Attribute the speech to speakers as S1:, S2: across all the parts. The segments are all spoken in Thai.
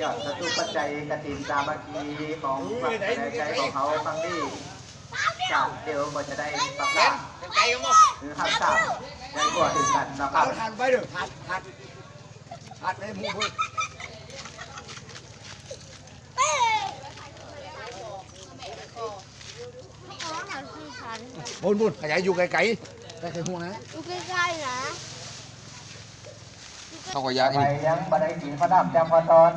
S1: ยอดสตุปัจจัยกตินสามัคคีของวัดในใจของเขาฟังดีจากเดียวก็จะได้ปรับปราหรือหักษาได้กว่าถึงกันนะครั
S2: เอา
S1: บ
S2: ทันไปเด้อทัดทัดทัดในหมู่เพิ่นบุญบุญขยายอยู่ไกลๆไกลๆหัวนะ
S3: อยู่ใกล้ๆนะ
S2: เขาก็ยา
S1: ไปยังบันไดกินข้าวดำจำพอตอน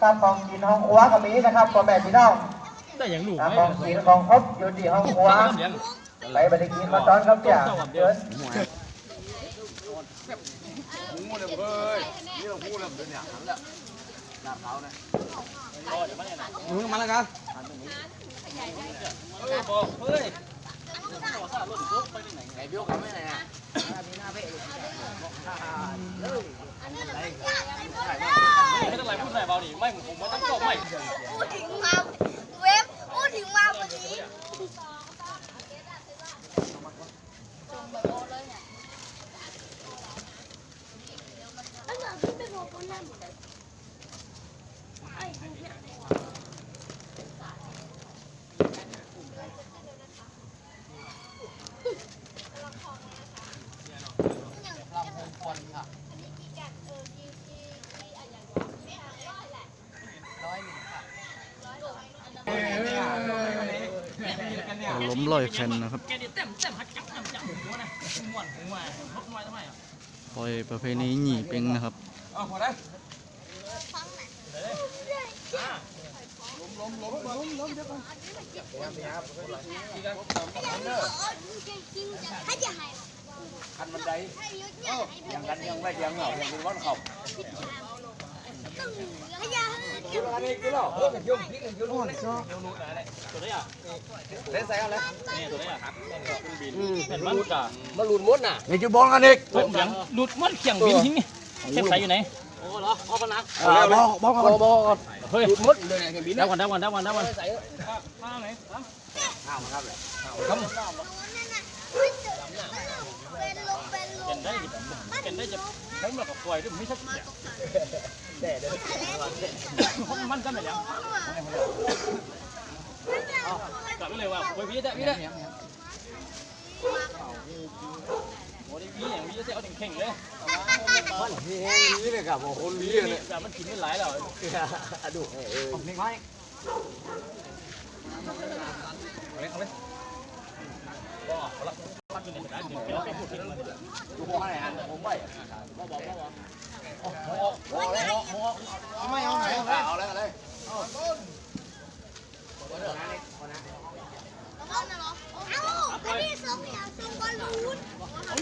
S1: ข้ามของกินห้องครัวก็มีนะครับพ่อแม่พี่น้อง
S4: ได้อย่างหนู
S1: ข้าม
S4: ไหม
S1: ของกินของครบอยู่ที่ห้องครัว
S4: เลี้ยง
S1: ไปบันไดกินข้าวตอนครับจ้ะเดิน
S2: หัวหูเลยเว้ยนี่เราหูเลยเดี๋ยวเนี่ยหันแล้วหน้าเขานะมึงมาแล้วกัน
S4: เฮ้ยบอกเฮ้ย
S2: ไอ้เบี้ยวเขาไม่ไหนอะ
S4: ไม่ต้องไรพูดไรเบาดิไม่ผมไม่ต้องจบไม่
S3: พูดถึงมาเว็บพูดถึงมาวันนี้ตั้งแต่ขึ้นไปบอกคนนั้นไอ้
S5: ล้มลอยแผ่นนะครับ
S4: แกนี่เต็มเต็มหักจับจับจับหัวนะหัวหัวทบน้อยทำไมอะ
S5: ปล่อยประเพณีหนีเป็งนะครับ
S2: คันบันได
S3: ให้เยอะเนี่ยให้
S2: ยังกันยังไม่ยังเหรอยังเป็นวันเขา
S3: ให้ยาให้
S2: กินอะไรกินหรอ เออกันยุ่งพี่กันยุ่งนู่น
S4: ตัวนี้อะ
S2: เล่นใส่กันเลย
S4: นี่ตัวนี้อะเป็นมันกะ
S2: มาลุนมดน่ะนี่จะบอลกันอีก
S4: เสียงหลุดมันเขียงบินทิ้งเข็มใส่อยู่ไหนโอ้เหรอเอากันนะ
S2: บอลบอลก่อนบอลก่อน
S4: เฮ้ย
S2: ลุนมดเลยเนี่ยบิน
S4: เดี๋ยวก่อนเดี๋ยวก่อนเดี๋ยวก่อนเดี๋ยวก่อน
S2: ใส่
S4: ข้างไหน
S2: ข้าวมาครับเลย
S3: เป็นลมเป็นล
S4: เกิ
S3: ม
S4: นได้เกินได้จะผมแบบปล่อยด้วยไม่ใช่เสีย
S2: แด่เด้อ
S4: ผมมันกันไปแล้วกลับไปเลยว่าไปพี่ได้พี่ได้โอ้ยพี่อย่างพี่จะเอาถึงเข่งเลย
S2: มันเฮ้ยนี่เลยครับคนนี้เลย
S4: แบบมันกินไม่หลายแล้ว
S2: อะดูเออนี่ไง
S4: ก็รับปัดอยู่ในสถานที่เราไปพูดถึงมัน
S2: ดูผมอะไรฮะผมไม่
S4: บ่บอกบ่บอก
S2: ไม่เอาไหนเอาเลยเอาเลย
S3: เอาอันนี้ส่งอย่างส่งบอลลูน
S4: เอา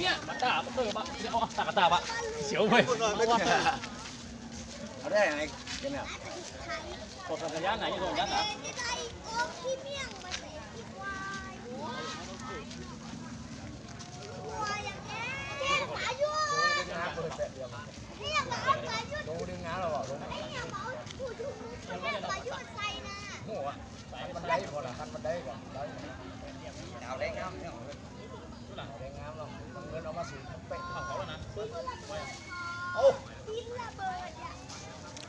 S4: เนี่ยมาตาบัเตอร์บะเอาตากระตา สู
S2: งเป๊ะ
S4: เขาแล้วนะ
S3: ดินระเบิดอะ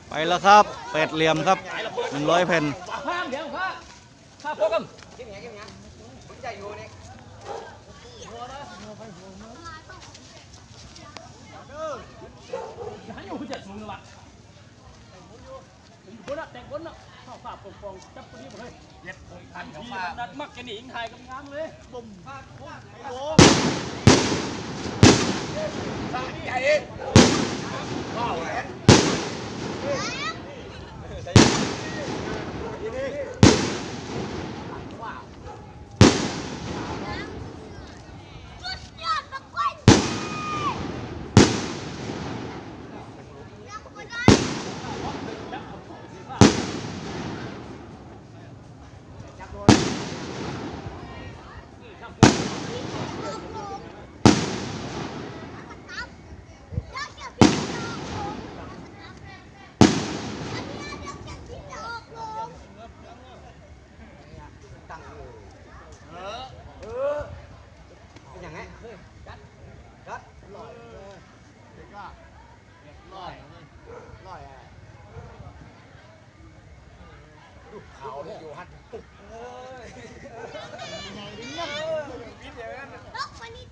S5: ไปแล้วครับแปดเหลี่ยมครับหนึ่งร้อยแผ่น
S4: ข้ามเดี๋ยวข้าข้าพกกัน
S2: กินอย่างกินอย่างคุณใจอยู่นี่
S4: หันอยู่เจ็ดสูงเลยว่ะคนละแต่งคนละข้าวฝาปกปองจับคนนี้หมดเลย
S2: เย็ดผมทันเขา
S4: ที่นัดมักจะหนีไทยกำงามเลยบุ่มโอ้
S2: ใจเองว้าวแหล
S3: สุดยอดมากกว่านักกว่านั้น Hãy subscribe cho kênh Ghiền Mì Gõ Để không bỏ lỡ
S2: เขาเนี่ยอยู่หันปุ๊บ
S4: ลกมานี่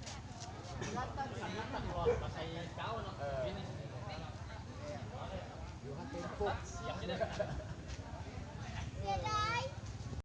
S2: เอออยู่หันเป็นปุ๊บ
S4: เสียดาย